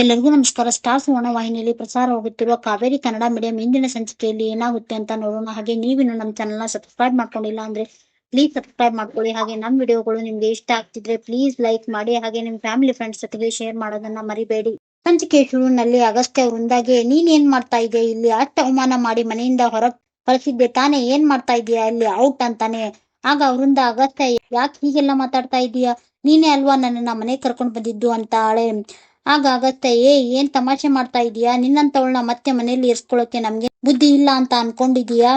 ಎಲ್ಲರಿಗೂ ನಮಸ್ಕಾರ. ಸ್ಟಾರ್ ಸುವರ್ಣ ವಾಹಿನಿಯಲ್ಲಿ ಪ್ರಸಾರವಾಗುತ್ತಿರುವ ಕಾವೇರಿ ಕನ್ನಡ ಮೀಡಿಯಂ ಇಂದಿನ ಸಂಚಿಕೆಯಲ್ಲಿ ಏನಾಗುತ್ತೆ ಅಂತ ನೋಡೋಣ. ಹಾಗೆ ನೀವಿನ್ನು ನಮ್ಮ ಚಾನಲ್ನ ಸಬ್ಸ್ಕ್ರೈಬ್ ಮಾಡ್ಕೊಂಡಿಲ್ಲ ಅಂದ್ರೆ ಪ್ಲೀಸ್ ಸಬ್ಸ್ಕ್ರೈಬ್ ಮಾಡ್ಕೊಳ್ಳಿ. ಹಾಗೆ ನಮ್ಮ ವಿಡಿಯೋಗಳು ನಿಮ್ಗೆ ಇಷ್ಟ ಆಗ್ತಿದ್ರೆ ಪ್ಲೀಸ್ ಲೈಕ್ ಮಾಡಿ. ಹಾಗೆ ನಿಮ್ ಫ್ಯಾಮಿಲಿ ಫ್ರೆಂಡ್ಸ್ ಜೊತೆಗೆ ಶೇರ್ ಮಾಡೋದನ್ನ ಮರಿಬೇಡಿ. ಸಂಚಿಕೆ ಶುರುವಿನಲ್ಲಿ ಅಗಸ್ತ್ಯ ಒಂದಾಗೆ, ನೀನ್ ಏನ್ ಮಾಡ್ತಾ ಇದೆಯಾ? ಇಲ್ಲಿ ಅಷ್ಟ ಅವಮಾನ ಮಾಡಿ ಮನೆಯಿಂದ ಹೊರ ಕಳಿಸಿದ್ದೆ ತಾನೇ, ಏನ್ ಮಾಡ್ತಾ ಇದೀಯಾ? ಇಲ್ಲಿ ಔಟ್ ಅಂತಾನೆ. ಆಗ ಅವರಿಂದ ಅಗಸ್ತ್ಯ ಯಾಕೆ ಹೀಗೆಲ್ಲ ಮಾತಾಡ್ತಾ ಇದೀಯಾ? ನೀನೇ ಅಲ್ವಾ ನನ್ನನ್ನ ಮನೆಗೆ ಕರ್ಕೊಂಡು ಬಂದಿದ್ದು ಅಂತ ಆಳೆ. ಆಗ ಏ ಏನ್ ತಮಾಷೆ ಮಾಡ್ತಾ ಇದೀಯಾ ನಿನ್ನಂತವಳನ್ನ ಮತ್ತೆ ಮನೆಯಲ್ಲಿ ಇರ್ಸ್ಕೊಳಕ್ಕೆ ನಮ್ಗೆ ಬುದ್ಧಿ ಇಲ್ಲ ಅಂತ ಅನ್ಕೊಂಡಿದೀಯಾ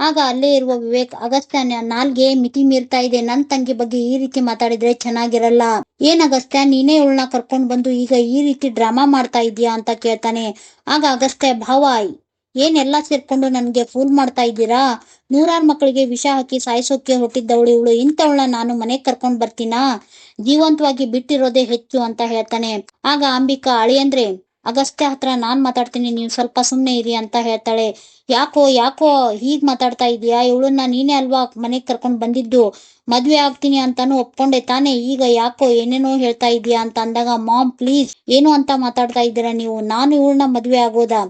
ಆಗ ಅಲ್ಲೇ ಇರುವ ವಿವೇಕ್ ಅಗಸ್ತ್ಯ ನಾಲ್ಗೆ ಮಿತಿ ಮೀರ್ತಾ ಇದೆ. ನನ್ ತಂಗಿ ಬಗ್ಗೆ ಈ ರೀತಿ ಮಾತಾಡಿದ್ರೆ ಚೆನ್ನಾಗಿರಲ್ಲ. ಏನ್ ಅಗಸ್ತ್ಯ, ನೀನೇ ಇವಳನ್ನ ಕರ್ಕೊಂಡ್ ಬಂದು ಈಗ ಈ ರೀತಿ ಡ್ರಾಮಾ ಮಾಡ್ತಾ ಇದೀಯಾ ಅಂತ ಕೇಳ್ತಾನೆ. ಆಗ ಅಗಸ್ತ್ಯ, ಭಾವ ಏನ್ ಎಲ್ಲಾ ಸೇರ್ಕೊಂಡು ನನ್ಗೆ ಫೂಲ್ ಮಾಡ್ತಾ ಇದ್ದೀರಾ? ನೂರಾರು ಮಕ್ಕಳಿಗೆ ವಿಷ ಹಾಕಿ ಸಾಯಿಸೋಕೆ ಹೊಟ್ಟಿದ್ದವಳು ಇವಳು. ಇಂಥವಳನ್ನ ನಾನು ಮನೆಗ್ ಕರ್ಕೊಂಡ್ ಬರ್ತೀನಾ? ಜೀವಂತವಾಗಿ ಬಿಟ್ಟಿರೋದೇ ಹೆಚ್ಚು ಅಂತ ಹೇಳ್ತಾನೆ. ಆಗ ಅಂಬಿಕಾ, ಅಳಿಯಂದ್ರೆ, ಅಗಸ್ತ್ಯ ಹತ್ರ ನಾನ್ ಮಾತಾಡ್ತೀನಿ, ನೀವು ಸ್ವಲ್ಪ ಸುಮ್ನೆ ಇರಿ ಅಂತ ಹೇಳ್ತಾಳೆ. ಯಾಕೋ ಯಾಕೋ ಹೀಗ್ ಮಾತಾಡ್ತಾ ಇದೀಯಾ ಇವಳನ್ನ ನೀನೇ ಅಲ್ವಾ ಮನೆಗ್ ಕರ್ಕೊಂಡ್ ಬಂದಿದ್ದು? ಮದ್ವೆ ಆಗ್ತೀನಿ ಅಂತಾನು ಒಪ್ಕೊಂಡೆ ತಾನೆ. ಈಗ ಯಾಕೋ ಏನೇನೋ ಹೇಳ್ತಾ ಇದೀಯಾ ಅಂತ ಅಂದಾಗ, ಮಾಮ್, ಪ್ಲೀಸ್, ಏನು ಅಂತ ಮಾತಾಡ್ತಾ ಇದ್ದೀರಾ ನೀವು? ನಾನು ಇವಳನ್ನ ಮದ್ವೆ ಆಗೋದಾ?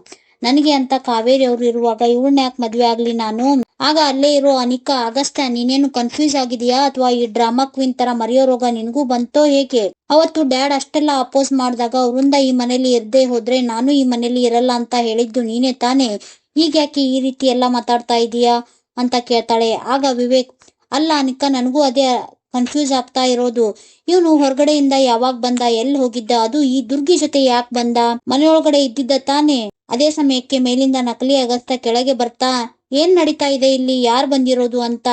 ನನಗೆ ಅಂತ ಕಾವೇರಿ ಅವ್ರು ಇರುವಾಗ ಇವ್ರನ್ನ ಯಾಕೆ ಮದ್ವೆ ಆಗ್ಲಿ ನಾನು? ಆಗ ಅಲ್ಲೇ ಇರೋ ಅನಿಕಾ, ಅಗಸ್ತ್ಯ, ನೀನೇನು ಕನ್ಫ್ಯೂಸ್ ಆಗಿದೀಯಾ? ಅಥವಾ ಈ ಡ್ರಾಮಾ ಕ್ವೀನ್ ತರ ಮರೆಯೋ ರೋಗ ನಿನ್ಗೂ ಬಂತೋ ಹೇಗೆ? ಅವತ್ತು ಡ್ಯಾಡ್ ಅಷ್ಟೆಲ್ಲ ಅಪೋಸ್ ಮಾಡಿದಾಗ ಅವರಿಂದ ಈ ಮನೇಲಿ ಇರ್ದೇ ಹೋದ್ರೆ ನಾನು ಈ ಮನೇಲಿ ಇರಲ್ಲ ಅಂತ ಹೇಳಿದ್ದು ನೀನೇ ತಾನೇ? ಹೀಗ್ಯಾಕೆ ಈ ರೀತಿ ಎಲ್ಲ ಮಾತಾಡ್ತಾ ಇದೀಯಾ? ಅಂತ ಕೇಳ್ತಾಳೆ. ಆಗ ವಿವೇಕ್, ಅಲ್ಲ ಅನಿಕಾ, ನನಗೂ ಅದೇ ಕನ್ಫ್ಯೂಸ್ ಆಗ್ತಾ ಇರೋದು. ಇವನು ಹೊರಗಡೆಯಿಂದ ಯಾವಾಗ ಬಂದ, ಎಲ್ಲಿ ಹೋಗಿದ್ದ? ಅದು ಈ ದುರ್ಗಿ ಜೊತೆ ಯಾಕೆ ಬಂದ? ಮನೆಯೊಳಗಡೆ ಇದ್ದಿದ್ದ ತಾನೇ? ಅದೇ ಸಮಯಕ್ಕೆ ಮೇಲಿಂದ ನಕಲಿ ಅಗಸ್ತ ಕೆಳಗೆ ಬರ್ತಾ, ಏನ್ ನಡೀತಾ ಇದೆ ಇಲ್ಲಿ? ಯಾರ್ ಬಂದಿರೋದು? ಅಂತ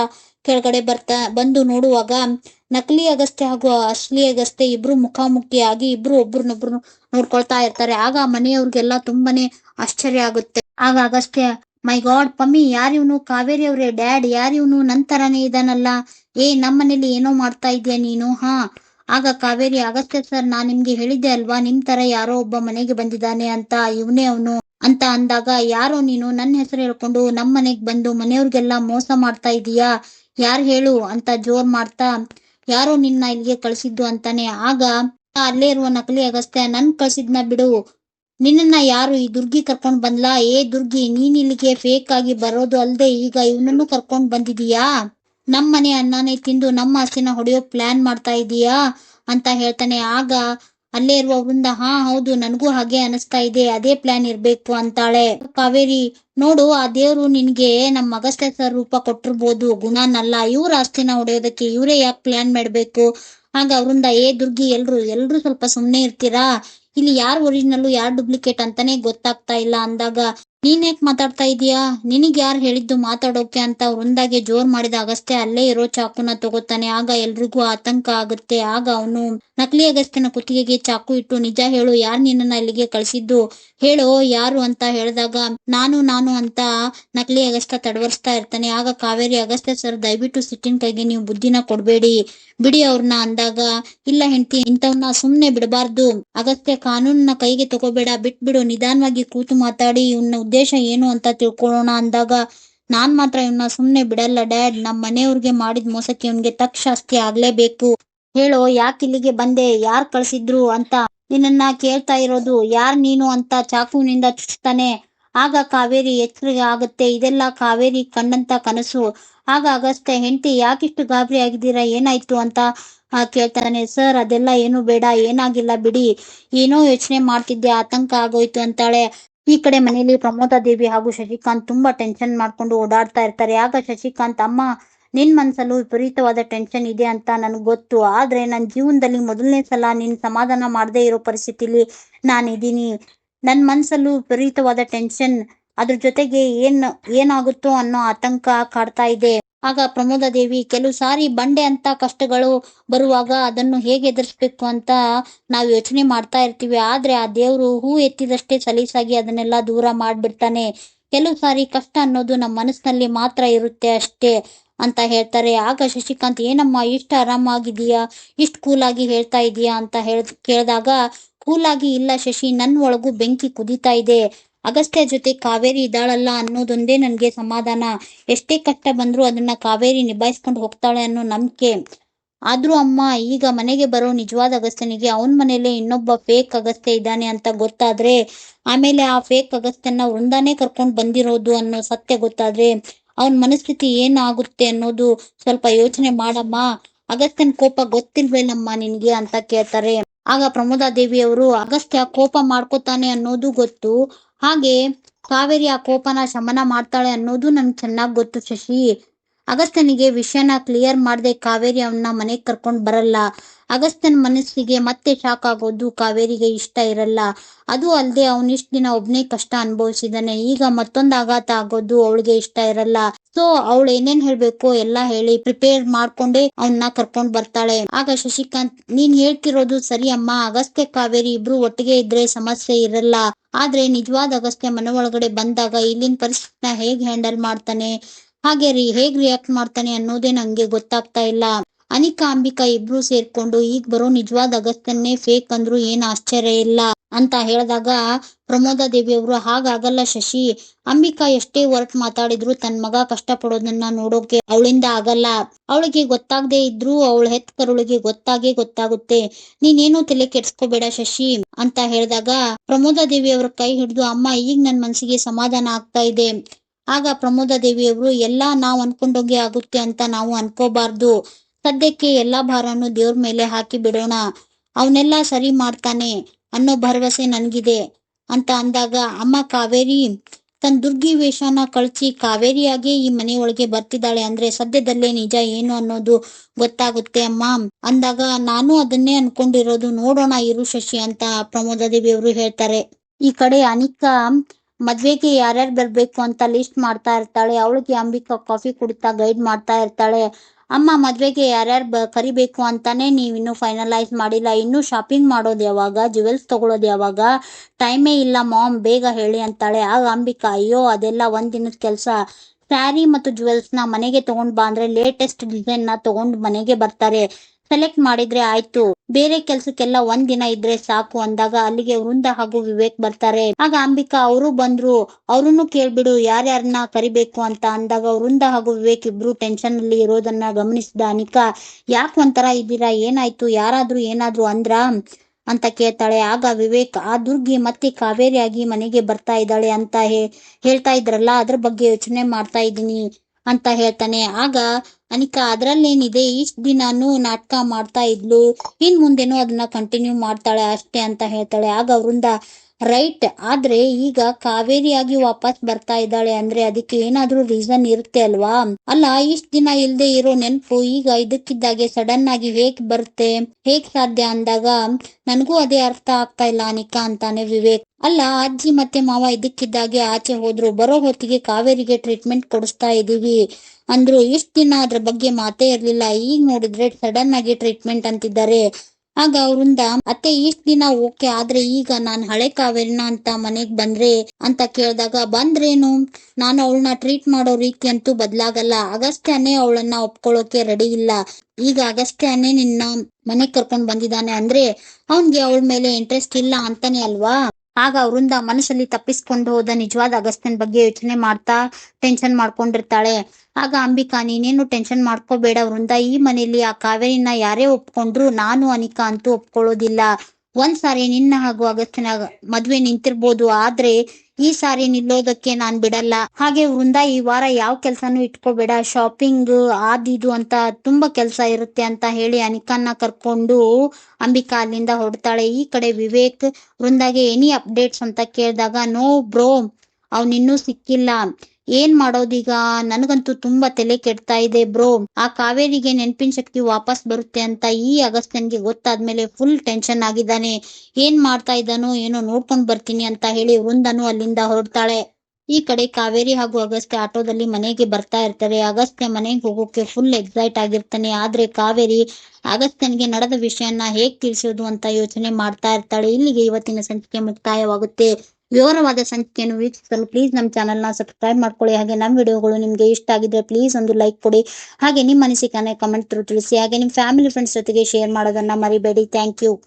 ಕೆಳಗಡೆ ಬರ್ತಾ, ಬಂದು ನೋಡುವಾಗ ನಕಲಿ ಅಗಸ್ತೆ ಹಾಗೂ ಅಸಲಿ ಅಗಸ್ತೆ ಇಬ್ರು ಮುಖಾಮುಖಿಯಾಗಿ ಇಬ್ರು ಒಬ್ರನ್ನೊಬ್ರು ನೋಡ್ಕೊಳ್ತಾ ಇರ್ತಾರೆ. ಆಗ ಮನೆಯವ್ರಿಗೆಲ್ಲ ತುಂಬಾನೇ ಆಶ್ಚರ್ಯ ಆಗುತ್ತೆ. ಆಗ ಅಗಸ್ತ್ಯ, ಮೈ ಗಾಡ್, ಪಮ್ಮಿ ಯಾರಿವ್ನು ಕಾವೇರಿ ಅವ್ರೆ, ಡ್ಯಾಡ್ ಯಾರಿವ್ನು ನನ್ ತರಾನೇ ಇದಾನಲ್ಲ. ಏ ನಮ್ಮನೇಲಿ ಏನೋ ಮಾಡ್ತಾ ಇದೀಯ ನೀನು? ಹಾ ಆಗ ಕಾವೇರಿ, ಅಗಸ್ತ್ಯ ಸರ್, ನಾನ್ ನಿಮ್ಗೆ ಹೇಳಿದ್ದೆ ಅಲ್ವಾ, ನಿಮ್ ತರ ಯಾರೋ ಒಬ್ಬ ಮನೆಗೆ ಬಂದಿದ್ದಾನೆ ಅಂತ, ಇವನೇ ಅವನು ಅಂತ ಅಂದಾಗ, ಯಾರೋ ನೀನು ನನ್ನ ಹೆಸರು ಹೇಳ್ಕೊಂಡು ನಮ್ ಮನೆಗ್ ಬಂದು ಮನೆಯವ್ರಿಗೆಲ್ಲ ಮೋಸ ಮಾಡ್ತಾ ಇದೀಯಾ? ಯಾರ್ ಹೇಳು ಅಂತ ಜೋರ್ ಮಾಡ್ತಾ, ಯಾರೋ ನಿನ್ನ ಇಲ್ಲಿಗೆ ಕಳ್ಸಿದ್ದು ಅಂತಾನೆ. ಆಗ ಅಲ್ಲೇ ಇರುವ ನಕಲಿ ಅಗಸ್ತ್ಯ, ನನ್ ಕಳ್ಸಿದ್ನ ಬಿಡು. ನಿನ್ನನ್ನ ಯಾರು ಈ ದುರ್ಗಿ ಕರ್ಕೊಂಡ್ ಬಂದ್ಲಾ? ಏ ದುರ್ಗಿ, ನೀನ್ ಇಲ್ಲಿಗೆ ಫೇಕ್ ಆಗಿ ಬರೋದು ಅಲ್ದೆ ಈಗ ಇವನನ್ನು ಕರ್ಕೊಂಡ್ ಬಂದಿದೀಯಾ? ನಮ್ ಮನೆ ಅನ್ನನೇ ತಿಂದು ನಮ್ಮ ಆಸ್ತಿನ ಹೊಡೆಯೋ ಪ್ಲಾನ್ ಮಾಡ್ತಾ ಇದೀಯಾ? ಅಂತ ಹೇಳ್ತಾನೆ. ಆಗ ಅಲ್ಲೇ ಇರುವ ವೃಂದ, ಹಾ, ಹೌದು, ನನಗೂ ಹಾಗೆ ಅನಿಸ್ತಾ ಇದೆ. ಅದೇ ಪ್ಲಾನ್ ಇರ್ಬೇಕು, ಅಂತಾಳೆ. ಕಾವೇರಿ, ನೋಡು, ಆ ದೇವ್ರು ನಿನ್ಗೆ ನಮ್ಮ ಸರ್ ರೂಪ ಕೊಟ್ಟಿರ್ಬೋದು. ಗುಣನಲ್ಲ. ಇವ್ರ ಆಸ್ತಿನ ಹೊಡೆಯೋದಕ್ಕೆ ಇವರೇ ಯಾಕೆ ಪ್ಲಾನ್ ಮಾಡ್ಬೇಕು? ಆಗ ಅವ್ರಿಂದ ಏ ದುರ್ಗಿ, ಎಲ್ರು ಎಲ್ರು ಸ್ವಲ್ಪ ಸುಮ್ನೆ ಇರ್ತೀರಾ? ಇಲ್ಲಿ ಯಾರ್ ಒರಿಜಿನಲ್ ಯಾರ್ ಡೂಪ್ಲಿಕೇಟ್ ಅಂತಾನೆ ಗೊತ್ತಾಗ್ತಾ ಇಲ್ಲ, ಅಂದಾಗ ನೀನ್ ಯಾಕೆ ಮಾತಾಡ್ತಾ ಇದೀಯಾ? ನಿನಗ್ ಯಾರು ಹೇಳಿದ್ದು ಮಾತಾಡೋಕೆ ಅಂತ ವೃಂದಾಗೆ ಜೋರ್ ಮಾಡಿದ ಅಗಸ್ತ್ಯ ಅಲ್ಲೇ ಇರೋ ಚಾಕುನ ತಗೋತಾನೆ. ಆಗ ಎಲ್ರಿಗೂ ಆತಂಕ ಆಗುತ್ತೆ. ಆಗ ಅವನು ನಕಲಿ ಅಗಸ್ತ್ಯನ ಕುತ್ತಿಗೆಗೆ ಚಾಕು ಇಟ್ಟು, ನಿಜ ಹೇಳು, ಯಾರ್ ನಿನ್ನನ್ನ ಇಲ್ಲಿಗೆ ಕಳಿಸಿದ್ದು? ಹೇಳೋ, ಯಾರು ಅಂತ ಹೇಳಿದಾಗ, ನಾನು ನಾನು ಅಂತ ನಕಲಿ ಅಗಸ್ತ್ಯ ತಡವರ್ಸ್ತಾ ಇರ್ತಾನೆ. ಆಗ ಕಾವೇರಿ ಅಗಸ್ತ್ಯ ಸರ್, ದಯವಿಟ್ಟು ಸಿಟ್ಟಿನ ಕೈಗೆ ನೀವು ಬುದ್ಧಿನ ಕೊಡ್ಬೇಡಿ. ಬಿಡಿ ಅವ್ರನ್ನ ಅಂದಾಗ, ಇಲ್ಲ ಹೆಂಡತಿ, ಇಂಥವ್ನ ಸುಮ್ನೆ ಬಿಡಬಾರ್ದು. ಅಗಸ್ತ್ಯ ಕಾನೂನನ್ನ ಕೈಗೆ ತಗೋಬೇಡ. ಬಿಟ್ಬಿಡು. ನಿಧಾನವಾಗಿ ಕೂತು ಮಾತಾಡಿ. ಇವನ ಉದ್ದೇಶ ಏನು ಅಂತ ತಿಳ್ಕೊಳ್ಳೋಣ ಅಂದಾಗ ನಾನ್ ಮಾತ್ರ ಇವನ್ನ ಸುಮ್ನೆ ಬಿಡಲ್ಲ ಡ್ಯಾಡ್. ನಮ್ ಮನೆಯವ್ರಿಗೆ ಮಾಡಿದ ಮೋಸಕ್ಕೆ ಇವನ್ಗೆ ತಕ್ಕ ಶಾಸ್ತಿ ಆಗ್ಲೇಬೇಕು. ಹೇಳೋ, ಯಾಕೆ ಇಲ್ಲಿಗೆ ಬಂದೆ? ಯಾರ್ ಕಳ್ಸಿದ್ರು ಅಂತ. ನಿನ್ನನ್ನ ಕೇಳ್ತಾ ಇರೋದು ಯಾರ್ ನೀನು ಅಂತ ಚಾಕುವಿನಿಂದ ಚುಚ್ತಾನೆ. ಆಗ ಕಾವೇರಿ ಎಚ್ಚರಿಕೆ ಆಗುತ್ತೆ. ಇದೆಲ್ಲ ಕಾವೇರಿ ಕಂಡಂತ ಕನಸು. ಆಗ ಅಗಸ್ತ್ಯ ಹೆಂಡತಿ ಯಾಕಿಷ್ಟು ಗಾಬರಿ ಆಗಿದ್ದೀರಾ? ಏನಾಯ್ತು ಅಂತ ಕೇಳ್ತಾನೆ. ಸರ್, ಅದೆಲ್ಲ ಏನು ಬೇಡ. ಏನಾಗಿಲ್ಲ ಬಿಡಿ. ಏನೋ ಯೋಚನೆ ಮಾಡ್ತಿದ್ದೆ. ಆತಂಕ ಆಗೋಯ್ತು ಅಂತಾಳೆ. ಈ ಕಡೆ ಮನೆಯಲ್ಲಿ ಪ್ರಮೋದಾದೇವಿ ಹಾಗೂ ಶಶಿಕಾಂತ್ ತುಂಬಾ ಟೆನ್ಷನ್ ಮಾಡ್ಕೊಂಡು ಓಡಾಡ್ತಾ ಇರ್ತಾರೆ. ಆಗ ಶಶಿಕಾಂತ್, ಅಮ್ಮ, ನಿನ್ ಮನ್ಸಲ್ಲೂ ವಿಪರೀತವಾದ ಟೆನ್ಷನ್ ಇದೆ ಅಂತ ನನಗೆ ಗೊತ್ತು. ಆದ್ರೆ ನನ್ನ ಜೀವನದಲ್ಲಿ ಮೊದಲನೇ ಸಲ ನಿನ್ ಸಮಾಧಾನ ಮಾಡದೇ ಇರೋ ಪರಿಸ್ಥಿತಿಲಿ ನಾನಿದ್ದೀನಿ. ನನ್ ಮನ್ಸಲ್ಲೂ ವಿಪರೀತವಾದ ಟೆನ್ಷನ್ ಅದ್ರ ಜೊತೆಗೆ ಏನ್, ಏನಾಗುತ್ತೋ ಅನ್ನೋ ಆತಂಕ ಕಾಡ್ತಾ ಇದೆ. ಆಗ ಪ್ರಮೋದ ದೇವಿ, ಕೆಲವು ಸಾರಿ ಬಂಡೆ ಅಂತ ಕಷ್ಟಗಳು ಬರುವಾಗ ಅದನ್ನು ಹೇಗೆ ಎದುರಿಸ್ಬೇಕು ಅಂತ ನಾವು ಯೋಚನೆ ಮಾಡ್ತಾ ಇರ್ತೀವಿ. ಆದ್ರೆ ಆ ದೇವರು ಹೂ ಎತ್ತಿದಷ್ಟೇ ಸಲೀಸಾಗಿ ಅದನ್ನೆಲ್ಲ ದೂರ ಮಾಡ್ಬಿಡ್ತಾನೆ. ಕೆಲವು ಸಾರಿ ಕಷ್ಟ ಅನ್ನೋದು ನಮ್ಮ ಮನಸ್ಸಿನಲ್ಲಿ ಮಾತ್ರ ಇರುತ್ತೆ ಅಷ್ಟೇ ಅಂತ ಹೇಳ್ತಾರೆ. ಆಗ ಶಶಿಕಾಂತ್, ಏನಮ್ಮ, ಇಷ್ಟು ಆರಾಮಾಗಿದೀಯಾ ಇಷ್ಟು ಕೂಲಾಗಿ ಹೇಳ್ತಾ ಇದೀಯಾ? ಅಂತ ಹೇಳ್ ಕೇಳಿದಾಗ, ಕೂಲಾಗಿ ಇಲ್ಲ ಶಶಿ ನನ್ನ ಒಳಗೂ ಬೆಂಕಿ ಕುದೀತಾ ಇದೆ. ಅಗಸ್ತ್ಯ ಜೊತೆ ಕಾವೇರಿ ಇದ್ದಾಳಲ್ಲ ಅನ್ನೋದೊಂದೇ ನನ್ಗೆ ಸಮಾಧಾನ. ಎಷ್ಟೇ ಕಷ್ಟ ಬಂದ್ರು ಅದನ್ನ ಕಾವೇರಿ ನಿಭಾಯಿಸ್ಕೊಂಡು ಹೋಗ್ತಾಳೆ ಅನ್ನೋ ನಂಬಿಕೆ. ಆದ್ರೂ ಅಮ್ಮ, ಈಗ ಮನೆಗೆ ಬರೋ ನಿಜವಾದ ಅಗಸ್ತ್ಯನಿಗೆ ಅವನ ಮನೇಲೆ ಇನ್ನೊಬ್ಬ ಫೇಕ್ ಅಗಸ್ತ್ಯ ಇದ್ದಾನೆ ಅಂತ ಗೊತ್ತಾದ್ರೆ, ಆಮೇಲೆ ಆ ಫೇಕ್ ಅಗಸ್ತ್ಯನ ವೃಂದಾನೇ ಕರ್ಕೊಂಡ್ ಬಂದಿರೋದು ಅನ್ನೋ ಸತ್ಯ ಗೊತ್ತಾದ್ರೆ, ಅವನ ಮನಸ್ಥಿತಿ ಏನಾಗುತ್ತೆ ಅನ್ನೋದು ಸ್ವಲ್ಪ ಯೋಚನೆ ಮಾಡಮ್ಮ. ಅಗಸ್ತ್ಯನ್ ಕೋಪ ಗೊತ್ತಿಲ್ವೇನಮ್ಮ ನಿನ್ಗೆ ಅಂತ ಕೇಳ್ತಾರೆ. ಆಗ ಪ್ರಮೋದಾ ದೇವಿ ಅವರು ಅಗಸ್ತ್ಯ ಕೋಪ ಮಾಡ್ಕೋತಾನೆ ಅನ್ನೋದು ಗೊತ್ತು. ಹಾಗೆ ಕಾವೇರಿ ಆ ಕೋಪನ ಶಮನ ಮಾಡ್ತಾಳೆ ಅನ್ನೋದು ನನ್ಗೆ ಚೆನ್ನಾಗ್ ಗೊತ್ತು ಶಶಿ. ಅಗಸ್ತ್ಯನಿಗೆ ವಿಷಯನ ಕ್ಲಿಯರ್ ಮಾಡದೆ ಕಾವೇರಿ ಅವನ್ನ ಮನೆಗ್ ಕರ್ಕೊಂಡ್ ಬರಲ್ಲ. ಅಗಸ್ತ್ಯನ್ ಮನಸ್ಸಿಗೆ ಮತ್ತೆ ಶಾಕ್ ಆಗೋದು ಕಾವೇರಿಗೆ ಇಷ್ಟ ಇರಲ್ಲ. ಅದು ಅಲ್ಲದೆ ಅವನಿಷ್ಟು ದಿನ ಒಬ್ನೇ ಕಷ್ಟ ಅನುಭವಿಸಿದಾನೆ. ಈಗ ಮತ್ತೊಂದು ಆಘಾತ ಆಗೋದು ಅವಳಿಗೆ ಇಷ್ಟ ಇರಲ್ಲ. ಸೊ ಅವಳು ಏನೇನ್ ಹೇಳ್ಬೇಕು ಎಲ್ಲಾ ಹೇಳಿ ಪ್ರಿಪೇರ್ ಮಾಡ್ಕೊಂಡೇ ಅವನ್ನ ಕರ್ಕೊಂಡ್ ಬರ್ತಾಳೆ. ಆಗ ಶಶಿಕಾಂತ್, ನೀನ್ ಹೇಳ್ತಿರೋದು ಸರಿ ಅಮ್ಮ. ಅಗಸ್ತ್ಯ, ಕಾವೇರಿ ಇಬ್ರು ಒಟ್ಟಿಗೆ ಇದ್ರೆ ಸಮಸ್ಯೆ ಇರಲ್ಲ. ಆದ್ರೆ ನಿಜವಾದ ಅಗಸ್ತ್ಯ ಮನೆ ಒಳಗಡೆ ಬಂದಾಗ ಇಲ್ಲಿನ ಪರಿಸ್ಥಿತಿನ ಹೇಗ್ ಹ್ಯಾಂಡಲ್ ಮಾಡ್ತಾನೆ? ಹಾಗೆ ರೀ, ಹೇಗ್ ರಿಯಾಕ್ಟ್ ಮಾಡ್ತಾನೆ ಅನ್ನೋದೇ ನಂಗೆ ಗೊತ್ತಾಗ್ತಾ ಇಲ್ಲ. ಅನಿಕಾ, ಅಂಬಿಕಾ ಇಬ್ರು ಸೇರ್ಕೊಂಡು, ಈಗ ಬರೋ ನಿಜವಾದ ಅಗಸ್ತ್ಯನ್ನೇ ಫೇಕ್ ಅಂದ್ರು ಏನ್ ಆಶ್ಚರ್ಯ ಇಲ್ಲ. ಅಂತ ಹೇಳಿದಾಗ ಪ್ರಮೋದ ದೇವಿ ಅವರು ಹಾಗಾಗಲ್ಲ ಶಶಿ, ಅಂಬಿಕಾ ಎಷ್ಟೇ ಹೊರಟ್ ಮಾತಾಡಿದ್ರು ತನ್ ಮಗ ಕಷ್ಟ ಪಡೋದನ್ನ ನೋಡೋಕೆ ಅವಳಿಂದ ಆಗಲ್ಲ. ಅವಳಿಗೆ ಗೊತ್ತಾಗದೆ ಇದ್ರು ಅವಳ ಹೆತ್ ಕರುಳಿಗೆ ಗೊತ್ತಾಗೇ ಗೊತ್ತಾಗುತ್ತೆ. ನೀನೇನು ತಲೆ ಕೆಡ್ಸ್ಕೋಬೇಡ ಶಶಿ ಅಂತ ಹೇಳಿದಾಗ ಪ್ರಮೋದ ದೇವಿ ಅವರ ಕೈ ಹಿಡಿದು, ಅಮ್ಮ, ಈಗ ನನ್ ಮನ್ಸಿಗೆ ಸಮಾಧಾನ ಆಗ್ತಾ ಇದೆ. ಆಗ ಪ್ರಮೋದ ದೇವಿ ಅವರು ಎಲ್ಲಾ ನಾವ್ ಅನ್ಕೊಂಡೋಗಿ ಆಗುತ್ತೆ ಅಂತ ನಾವು ಅನ್ಕೋಬಾರ್ದು. ಸದ್ಯಕ್ಕೆ ಎಲ್ಲಾ ಭಾರನು ದೇವ್ರ ಮೇಲೆ ಹಾಕಿ ಬಿಡೋಣ. ಅವನೆಲ್ಲಾ ಸರಿ ಮಾಡ್ತಾನೆ. ಅನ್ನೋ ಭರವಸೆ ನನಗಿದೆ ಅಂತ ಅಂದಾಗ, ಅಮ್ಮ ಕಾವೇರಿ ತನ್ನ ದುರ್ಗಿ ವೇಷನ ಕಳಿಸಿ ಕಾವೇರಿಯಾಗೆ ಈ ಮನೆಯೊಳಗೆ ಬರ್ತಿದ್ದಾಳೆ ಅಂದ್ರೆ ಸದ್ಯದಲ್ಲೇ ನಿಜ ಏನು ಅನ್ನೋದು ಗೊತ್ತಾಗುತ್ತೆ ಅಮ್ಮ ಅಂದಾಗ, ನಾನು ಅದನ್ನೇ ಅನ್ಕೊಂಡಿರೋದು ನೋಡೋಣ ಇರು ಶಶಿ ಅಂತ ಪ್ರಮೋದಾದೇವಿ ಅವರು ಹೇಳ್ತಾರೆ. ಈ ಕಡೆ ಅನಿಕಾ, ಮದ್ವೆಗೆ ಯಾರ್ಯಾರು ಬರ್ಬೇಕು ಅಂತ ಲಿಸ್ಟ್ ಮಾಡ್ತಾ ಇರ್ತಾಳೆ. ಅವಳಿಗೆ ಅಂಬಿಕಾ ಕಾಫಿ ಕುಡಿತಾ ಗೈಡ್ ಮಾಡ್ತಾ ಇರ್ತಾಳೆ. ಅಮ್ಮ, ಮದುವೆಗೆ ಯಾರ್ಯಾರು ಬ ಕರಿಬೇಕು ಅಂತಾನೆ ನೀವಿನ್ನೂ ಫೈನಲೈಸ್ ಮಾಡಿಲ್ಲ. ಇನ್ನು ಶಾಪಿಂಗ್ ಮಾಡೋದು ಯಾವಾಗ? ಜುವೆಲ್ಸ್ ತಗೊಳೋದು ಯಾವಾಗ? ಟೈಮೇ ಇಲ್ಲ ಮಾಮ್ ಬೇಗ ಹೇಳಿ ಅಂತಾಳೆ. ಆಗ ಅಂಬಿಕಾ, ಅಯ್ಯೋ, ಅದೆಲ್ಲ ಒಂದ್ ದಿನದ ಕೆಲಸ. ಸ್ಯಾರಿ ಮತ್ತು ಜುವೆಲ್ಸ್ನ ಮನೆಗೆ ತಗೊಂಡ್ ಬಾ. ಅಂದ್ರೆ ಲೇಟೆಸ್ಟ್ ಡಿಸೈನ್ನ ತಗೊಂಡ್ ಮನೆಗೆ ಬರ್ತಾರೆ. ಸೆಲೆಕ್ಟ್ ಮಾಡಿದ್ರೆ ಆಯ್ತು. ಬೇರೆ ಕೆಲ್ಸಕ್ಕೆಲ್ಲ ಒಂದ್ ದಿನ ಇದ್ರೆ ಸಾಕು ಅಂದಾಗ ಅಲ್ಲಿಗೆ ವೃಂದ ಹಾಗೂ ವಿವೇಕ್ ಬರ್ತಾರೆ. ಆಗ ಅಂಬಿಕಾ ಅವರು ಬಂದ್ರು. ಅವ್ರನ್ನು ಕೇಳ್ಬಿಡು, ಯಾರ್ಯಾರನ್ನ ಕರಿಬೇಕು ಅಂತ ಅಂದಾಗ ವೃಂದ ಹಾಗೂ ವಿವೇಕ್ ಇಬ್ರು ಟೆನ್ಷನ್ ಅಲ್ಲಿ ಇರೋದನ್ನ ಗಮನಿಸಿದ ಅನಿಕಾ, ಯಾಕೆ ಒಂಥರ ಇದ್ದೀರಾ? ಏನಾಯ್ತು? ಯಾರಾದ್ರೂ ಏನಾದ್ರು ಅಂದ್ರ? ಅಂತ ಕೇಳ್ತಾಳೆ. ಆಗ ವಿವೇಕ್, ಆ ದುರ್ಗಿ ಮತ್ತೆ ಕಾವೇರಿಯಾಗಿ ಮನೆಗೆ ಬರ್ತಾ ಇದ್ದಾಳೆ ಅಂತ ಹೇಳ್ತಾ ಇದ್ರಲ್ಲ, ಅದ್ರ ಬಗ್ಗೆ ಯೋಚನೆ ಮಾಡ್ತಾ ಇದ್ದೀನಿ. ಅಂತ ಹೇಳ್ತಾನೆ. ಆಗ ಅನಿಕಾ, ಅದ್ರಲ್ಲೇನಿದೆ? ಇಷ್ಟ ದಿನಾನು ನಾಟಕ ಮಾಡ್ತಾ ಇದ್ಲು. ಇನ್ ಮುಂದೆನೂ ಅದನ್ನ ಕಂಟಿನ್ಯೂ ಮಾಡ್ತಾಳೆ ಅಷ್ಟೇ ಅಂತ ಹೇಳ್ತಾಳೆ. ಆಗ ಅವರಿಂದ ರೈಟ್ ಆದ್ರೆ ಈಗ ಕಾವೇರಿಯಾಗಿ ವಾಪಸ್ ಬರ್ತಾ ಇದ್ದಾಳೆ ಅಂದ್ರೆ ಅದಕ್ಕೆ ಏನಾದ್ರೂ ರೀಸನ್ ಇರುತ್ತೆ ಅಲ್ವಾ? ಅಲ್ಲ, ಇಷ್ಟ ದಿನ ಇಲ್ದೆ ಇರೋ ನೆನಪು ಈಗ ಇದಕ್ಕಿದ್ದಾಗೆ ಸಡನ್ ಆಗಿ ಹೇಗ್ ಬರುತ್ತೆ? ಹೇಗ್ ಸಾಧ್ಯ ಅಂದಾಗ ನನಗೂ ಅದೇ ಅರ್ಥ ಆಗ್ತಾ ಇಲ್ಲ ಅನಿಕಾ ಅಂತಾನೆ ವಿವೇಕ್. ಅಲ್ಲ, ಅಜ್ಜಿ ಮತ್ತೆ ಮಾವ ಇದಕ್ಕಿದ್ದಾಗೆ ಆಚೆ ಹೋದ್ರು, ಬರೋ ಹೊತ್ತಿಗೆ ಕಾವೇರಿಗೆ ಟ್ರೀಟ್ಮೆಂಟ್ ಕೊಡಿಸ್ತಾ ಇದೀವಿ. ಅಂದ್ರು ಇಷ್ಟ ದಿನ ಅದ್ರ ಬಗ್ಗೆ ಮಾತೇ ಇರ್ಲಿಲ್ಲ. ಈಗ ನೋಡಿದ್ರೆ ಸಡನ್ ಆಗಿ ಟ್ರೀಟ್ಮೆಂಟ್ ಅಂತಿದ್ದಾರೆ. ಆಗ ಅವ್ರಿಂದ ಅತ್ತೆ ಇಷ್ಟ ದಿನ ಓಕೆ, ಆದ್ರೆ ಈಗ ನಾನ್ ಹಳೆ ಕಾವೇರಿನ ಅಂತ ಮನೆಗ್ ಬಂದ್ರೆ? ಅಂತ ಕೇಳಿದಾಗ, ಬಂದ್ರೇನು? ನಾನು ಅವಳನ್ನ ಟ್ರೀಟ್ ಮಾಡೋ ರೀತಿ ಅಂತೂ ಬದ್ಲಾಗಲ್ಲ. ಅಗಸ್ತ್ಯನೇ ಅವಳನ್ನ ಒಪ್ಕೊಳ್ಳೋಕೆ ರೆಡಿ ಇಲ್ಲ. ಈಗ ಅಗಸ್ತ್ಯನೇ ನಿನ್ನ ಮನೆಗ್ ಕರ್ಕೊಂಡ್ ಬಂದಿದ್ದಾನೆ ಅಂದ್ರೆ, ಅವನ್ಗೆ ಅವಳ ಮೇಲೆ ಇಂಟ್ರೆಸ್ಟ್ ಇಲ್ಲ ಅಂತಾನೆ ಅಲ್ವಾ? ಆಗ ಅವರಿಂದ ಮನಸ್ಸಲ್ಲಿ ತಪ್ಪಿಸ್ಕೊಂಡು ಹೋದ ನಿಜವಾದ ಅಗಸ್ತ್ಯನ್ ಬಗ್ಗೆ ಯೋಚನೆ ಮಾಡ್ತಾ ಟೆನ್ಷನ್ ಮಾಡ್ಕೊಂಡಿರ್ತಾಳೆ. ಆಗ ಅಂಬಿಕಾ, ನೀನೇನು ಟೆನ್ಷನ್ ಮಾಡ್ಕೋಬೇಡ ವೃಂದ. ಈ ಮನೆಯಲ್ಲಿ ಆ ಕಾವೇರಿನ ಯಾರೇ ಒಪ್ಕೊಂಡ್ರು ನಾನು ಅನಿಕಾ ಅಂತೂ ಒಪ್ಕೊಳ್ಳೋದಿಲ್ಲ. ಒಂದ್ ಸಾರಿ ನಿನ್ನ ಹಾಗೂ ಅಗಸ್ತ್ಯನ ಮದ್ವೆ ನಿಂತಿರ್ಬೋದು, ಆದ್ರೆ ಈ ಸಾರಿ ನಿಲ್ಲೋದಕ್ಕೆ ನಾನ್ ಬಿಡಲ್ಲ. ಹಾಗೆ ವೃಂದ ಈ ವಾರ ಯಾವ ಕೆಲ್ಸನೂ ಇಟ್ಕೋಬೇಡ. ಶಾಪಿಂಗ್ ಆದಿದು ಅಂತ ತುಂಬಾ ಕೆಲ್ಸ ಇರುತ್ತೆ ಅಂತ ಹೇಳಿ ಅನಿಕನ್ನ ಕರ್ಕೊಂಡು ಅಂಬಿಕಾ ಅಲ್ಲಿಂದ ಹೊಡ್ತಾಳೆ ಈ ಕಡೆ ವಿವೇಕ್ ವೃಂದಾಗೆ, ಎನಿ ಅಪ್ಡೇಟ್ಸ್? ಅಂತ ಕೇಳಿದಾಗ, ನೋ ಬ್ರೋ ಅವ್ನಿನ್ನೂ ಸಿಕ್ಕಿಲ್ಲ. ಏನ್ ಮಾಡೋದೀಗ? ನನಗಂತೂ ತುಂಬಾ ತಲೆ ಕೆಡ್ತಾ ಇದೆ ಬ್ರೋ. ಆ ಕಾವೇರಿಗೆ ನೆನ್ಪಿನ ಶಕ್ತಿ ವಾಪಸ್ ಬರುತ್ತೆ ಅಂತ ಈ ಅಗಸ್ತ್ಯನ್ಗೆ ಗೊತ್ತಾದ್ಮೇಲೆ ಫುಲ್ ಟೆನ್ಷನ್ ಆಗಿದ್ದಾನೆ. ಏನ್ ಮಾಡ್ತಾ ಇದ್ದಾನೋ ಏನೋ ನೋಡ್ಕೊಂಡ್ ಬರ್ತೀನಿ ಅಂತ ಹೇಳಿ ವೃಂದನು ಅಲ್ಲಿಂದ ಹೊರಡ್ತಾಳೆ. ಈ ಕಡೆ ಕಾವೇರಿ ಹಾಗೂ ಅಗಸ್ತ್ಯ ಆಟೋದಲ್ಲಿ ಮನೆಗೆ ಬರ್ತಾ ಇರ್ತಾರೆ. ಅಗಸ್ತ್ಯ ಮನೆಗೆ ಹೋಗೋಕೆ ಫುಲ್ ಎಕ್ಸೈಟ್ ಆಗಿರ್ತಾನೆ. ಆದ್ರೆ ಕಾವೇರಿ ಅಗಸ್ತ್ಯನ್ಗೆ ನಡೆದ ವಿಷಯನ ಹೇಗ್ ತಿಳಿಸೋದು ಅಂತ ಯೋಚನೆ ಮಾಡ್ತಾ ಇರ್ತಾಳೆ. ಇಲ್ಲಿಗೆ ಇವತ್ತಿನ ಸಂಚಿಕೆ ಮುಕ್ತಾಯವಾಗುತ್ತೆ. ವಿವರವಾದ ಸಂಖ್ಯೆಯನ್ನು ವೀಕ್ಷಿಸಲು ಪ್ಲೀಸ್ ನಮ್ಮ ಚಾನೆಲ್ನ ಸಬ್ಸ್ಕ್ರೈಬ್ ಮಾಡ್ಕೊಳ್ಳಿ. ಹಾಗೆ ನಮ್ಮ ವಿಡಿಯೋಗಳು ನಿಮಗೆ ಇಷ್ಟ ಆಗಿದ್ರೆ ಪ್ಲೀಸ್ ಒಂದು ಲೈಕ್ ಕೊಡಿ. ಹಾಗೆ ನಿಮ್ಮ ಅನಿಸಿಕೆ ಕಮೆಂಟ್ ತಿಳಿಸಿ. ಹಾಗೆ ನಿಮ್ಮ ಫ್ಯಾಮಿಲಿ ಫ್ರೆಂಡ್ಸ್ ಜೊತೆಗೆ ಶೇರ್ ಮಾಡೋದನ್ನ ಮರಿಬೇಡಿ. Thank you